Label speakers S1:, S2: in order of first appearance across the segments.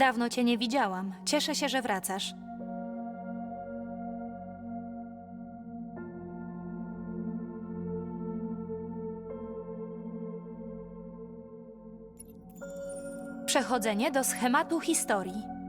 S1: Dawno cię nie widziałam. Cieszę się, że wracasz. Przechodzenie do schematu historii.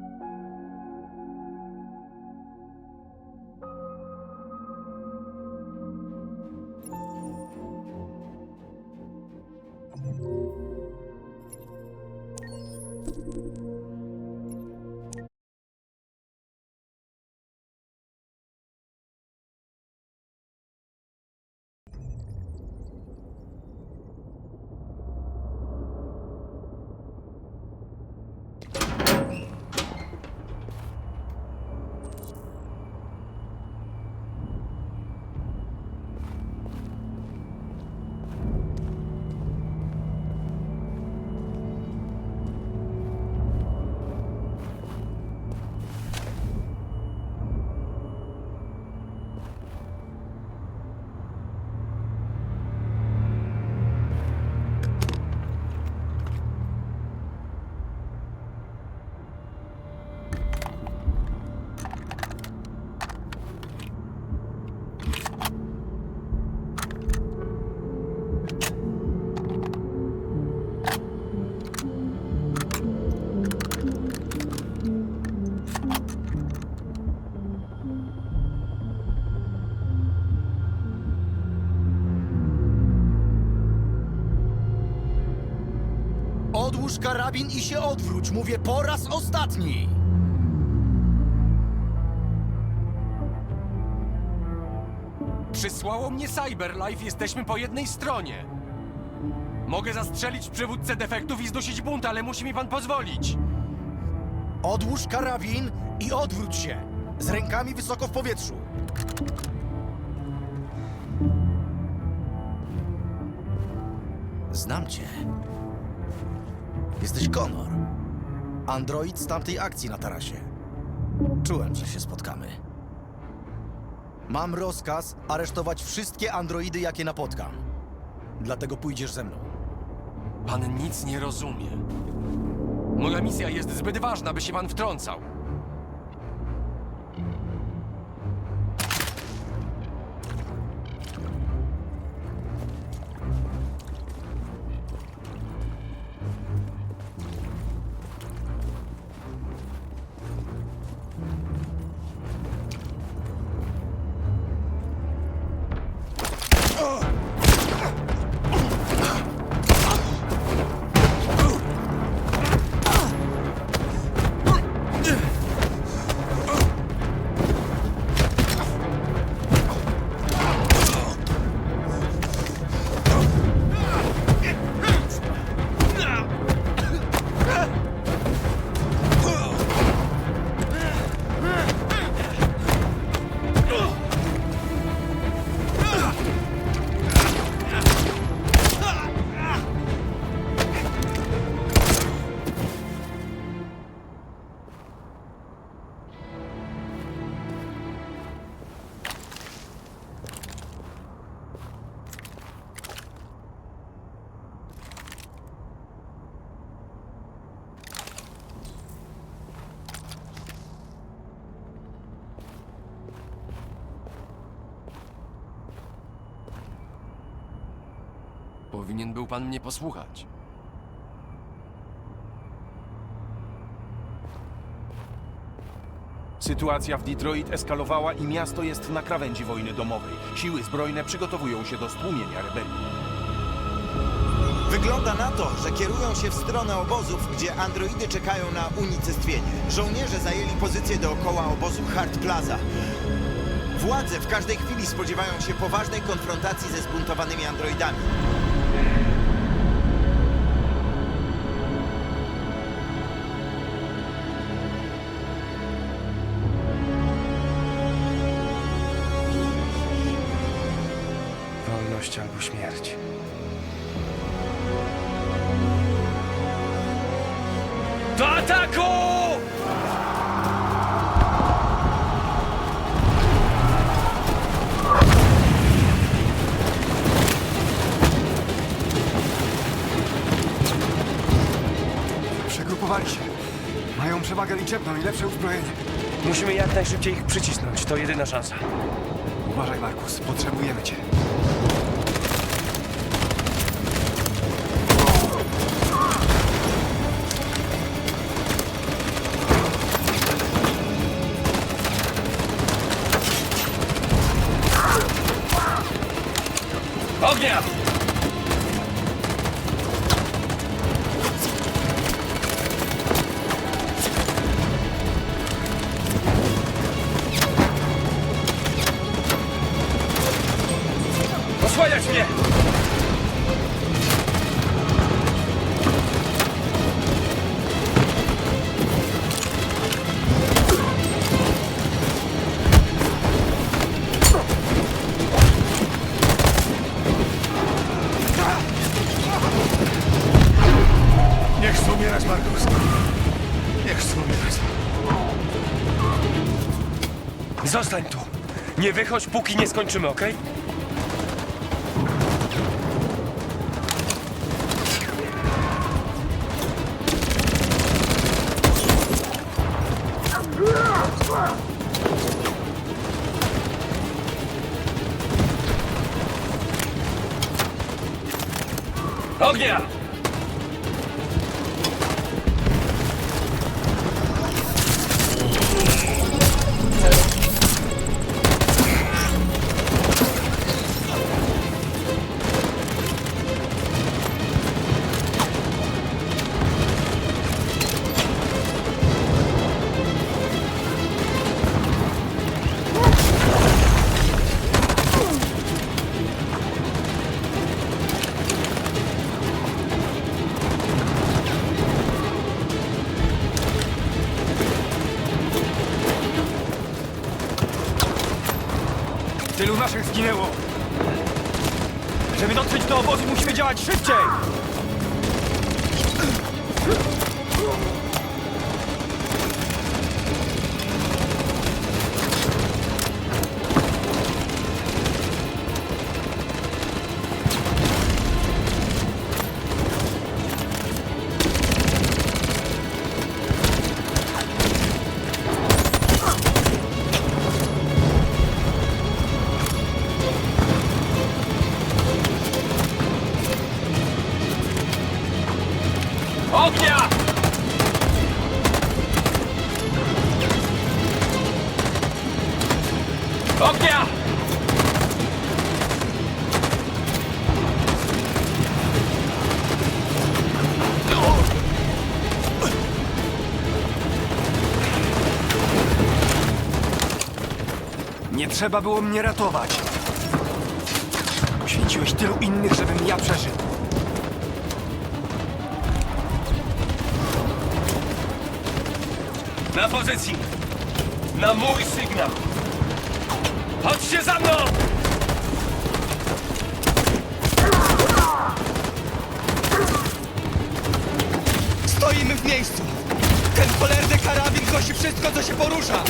S2: Karabin i się odwróć. Mówię po raz ostatni.
S3: Przysłało mnie Cyberlife, jesteśmy po jednej stronie. Mogę zastrzelić przywódcę defektów i zdusić bunt, ale musi mi pan pozwolić.
S2: Odłóż karabin i odwróć się. Z rękami wysoko w powietrzu. Znam cię. Jesteś Connor. Android z tamtej akcji na tarasie. Czułem, że się spotkamy. Mam rozkaz aresztować wszystkie androidy, jakie napotkam. Dlatego pójdziesz ze mną.
S3: Pan nic nie rozumie. Moja misja jest zbyt ważna, by się pan wtrącał. Powinien był pan mnie posłuchać.
S4: Sytuacja w Detroit eskalowała i miasto jest na krawędzi wojny domowej. Siły zbrojne przygotowują się do stłumienia rebelii.
S5: Wygląda na to, że kierują się w stronę obozów, gdzie androidy czekają na unicestwienie. Żołnierze zajęli pozycję dookoła obozu Hard Plaza. Władze w każdej chwili spodziewają się poważnej konfrontacji ze zbuntowanymi androidami.
S4: Śmierć.
S3: Do ataku!
S4: Przegrupowali się.
S6: Mają przewagę liczebną i lepsze uzbrojenie.
S7: Musimy jak najszybciej ich przycisnąć. To jedyna szansa.
S6: Uważaj, Markus, potrzebujemy cię.
S7: Ognia! Osłaniać mnie! Zostań tu. Nie wychodź, póki nie skończymy, okej? Ognia!
S6: Naszych zginęło. Żeby dotrzeć do obozu, musimy działać szybciej!
S7: Ognia!
S6: Nie trzeba było mnie ratować. Poświęciłeś tylu innych, żebym ja przeżył.
S7: Na pozycji! Na mój sygnał! Chodźcie za mną!
S8: Stoimy w miejscu! Ten cholerny karabin kosi wszystko, co się porusza!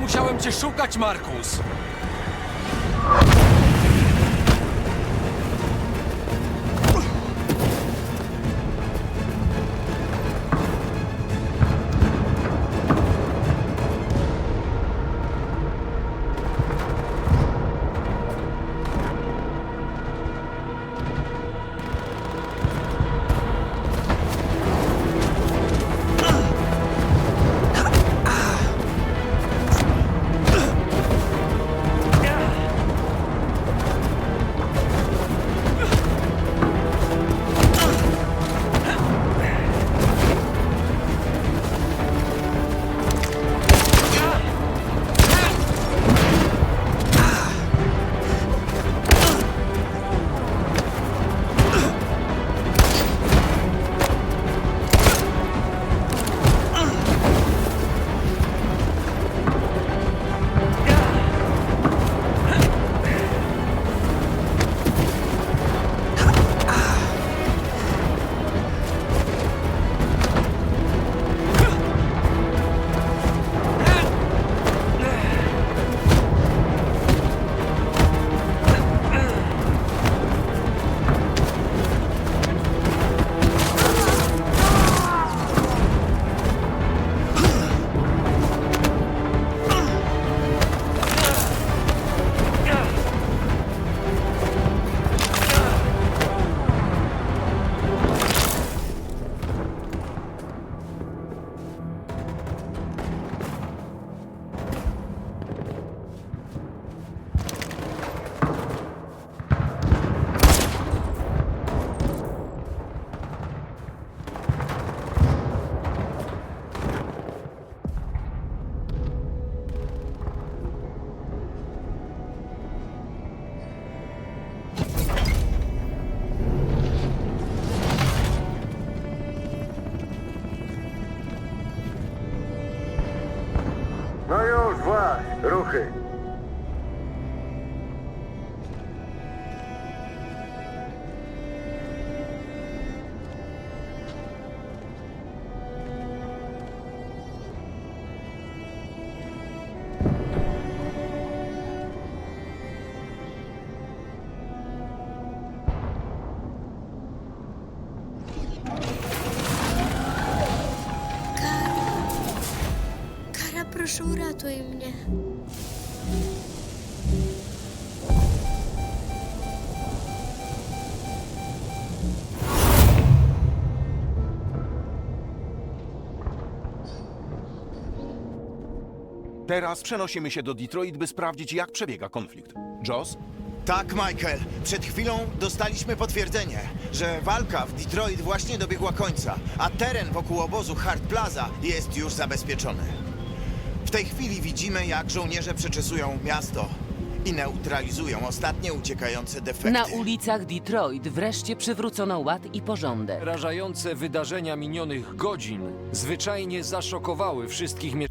S3: Musiałem cię szukać, Markus.
S9: рухи. Прошу, уратуй мене.
S4: Teraz przenosimy się do Detroit, by sprawdzić, jak przebiega konflikt. Joss?
S5: Tak, Michael. Przed chwilą dostaliśmy potwierdzenie, że walka w Detroit właśnie dobiegła końca, a teren wokół obozu Hart Plaza jest już zabezpieczony. W tej chwili widzimy, jak żołnierze przeczesują miasto i neutralizują ostatnie uciekające defekty.
S10: Na ulicach Detroit wreszcie przywrócono ład i porządek.
S7: Rażające wydarzenia minionych godzin zwyczajnie zaszokowały wszystkich mieszkańców.